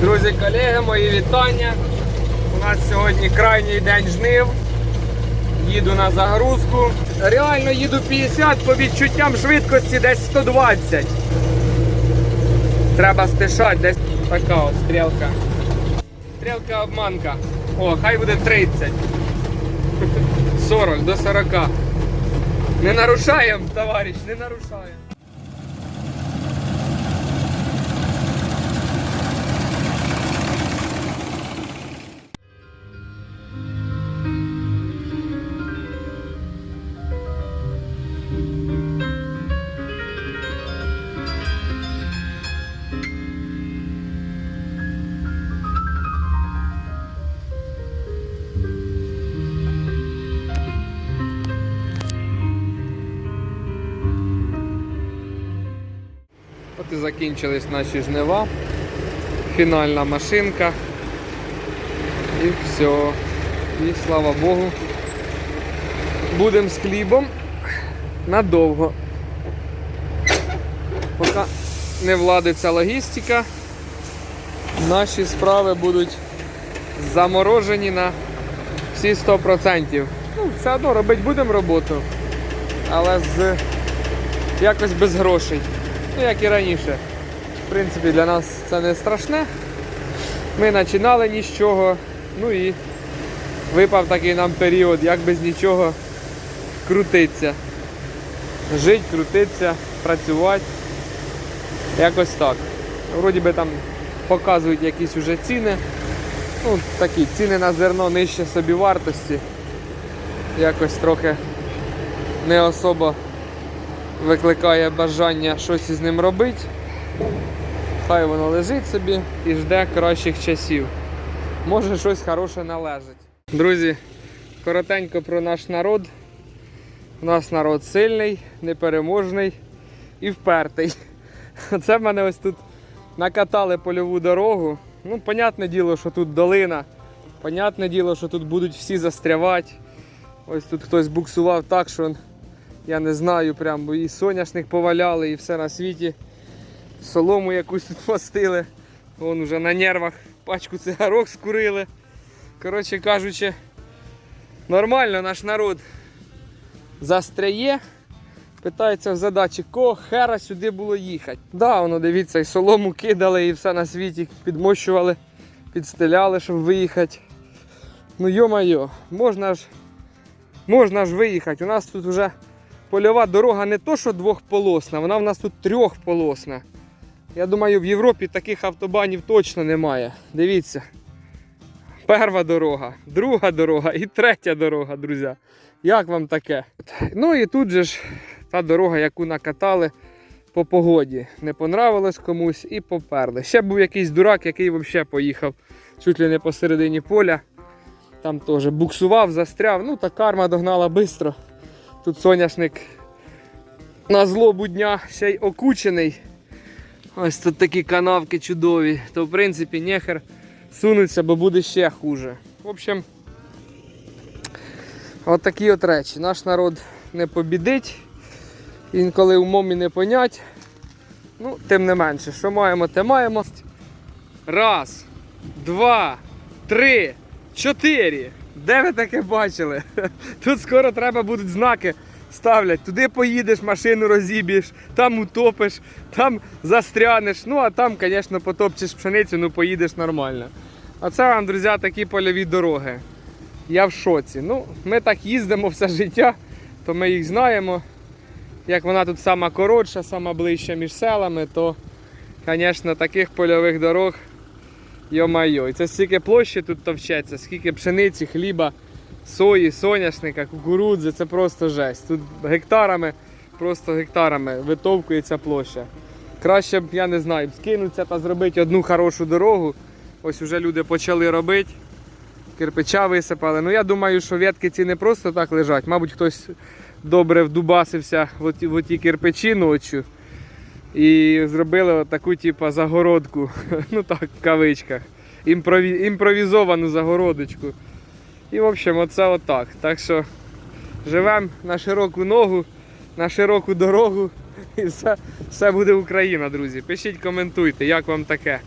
Друзі, колеги, мої вітання. У нас сьогодні крайній день жнив. Їду на загрузку. Реально їду 50 по відчуттям швидкості десь 120. Треба стишати десь така от стрілка. Стрілка обманка. О, хай буде 30. 40 до 40. Не нарушаємо, товариш, не нарушаємо. От і закінчились наші жнива. Фінальна машинка. І все. І слава Богу. Будемо з хлібом надовго. Поки не владиться логістика, наші справи будуть заморожені на всі 100%. Ну, все одно робити будемо роботу, але з якось без грошей. Ну, як і раніше. В принципі, для нас це не страшне. Ми починали ні з чого. Ну і випав такий нам період, як без нічого крутиться. Жить, крутиться, працювати. Якось так. Вроді би там показують якісь уже ціни. Ну, такі ціни на зерно нижче собівартості. Якось трохи не особо викликає бажання щось із ним робити. Хай воно лежить собі і жде кращих часів. Може щось хороше належить. Друзі, коротенько про наш народ. У нас народ сильний, непереможний і впертий. Це в мене ось тут накатали польову дорогу. Ну, понятне діло, що тут долина. Понятне діло, що тут будуть всі застрявати. Ось тут хтось буксував так, що я не знаю, прям бо і соняшник поваляли, і все на світі. Солому якусь тут постили. Вон уже на нервах пачку цигарок скурили. Коротше кажучи, нормально наш народ застряє. Питається в задачі, кого хера сюди було їхати. Да, воно дивіться, і солому кидали, і все на світі підмощували, підстеляли, щоб виїхати. Ну йо-майо, можна ж, можна ж виїхати. У нас тут вже польова дорога не то, що двохполосна, вона в нас тут трьохполосна. Я думаю, в Європі таких автобанів точно немає. Дивіться. Перша дорога, друга дорога і третя дорога, друзі. Як вам таке? Ну і тут же ж та дорога, яку накатали по погоді. Не понравилось комусь і поперли. Ще був якийсь дурак, який взагалі поїхав чуть ли не посередині поля. Там теж буксував, застряв. Ну та карма догнала швидко. Тут соняшник на злобу дня ще й окучений. Ось тут такі канавки чудові. То в принципі нехер сунуться, бо буде ще хуже. В общем, от такі от речі. Наш народ не побідить. Інколи умом і не понять. Ну, тим не менше, що маємо, те маємо. Раз, два, три, чотири. Де ви таке бачили? Тут скоро треба будуть знаки ставлять. Туди поїдеш, машину розіб'єш, там утопиш, там застрянеш. Ну а там, звісно, потопчеш пшеницю, ну поїдеш нормально. А це вам, друзі, такі польові дороги. Я в шоці. Ну, ми так їздимо все життя, то ми їх знаємо. Як вона тут сама коротша, сама ближча між селами, то, звісно, таких польових дорог. Йо-майо, і це стільки площі тут товчеться, скільки пшениці, хліба, сої, соняшника, кукурудзи, це просто жесть. Тут гектарами, просто гектарами витовкується площа. Краще б, я не знаю, скинутися та зробити одну хорошу дорогу. Ось вже люди почали робити. Кирпича висипали. Ну я думаю, що ветки ці не просто так лежать. Мабуть, хтось добре вдубасився в оті, в оті кирпичі ночі. І зробили таку типу, загородку, ну так, в кавичках, імпрові... імпровізовану загородочку. І в общем, оце отак. Так що живемо на широку ногу, на широку дорогу і все, все буде Україна, друзі. Пишіть, коментуйте, як вам таке.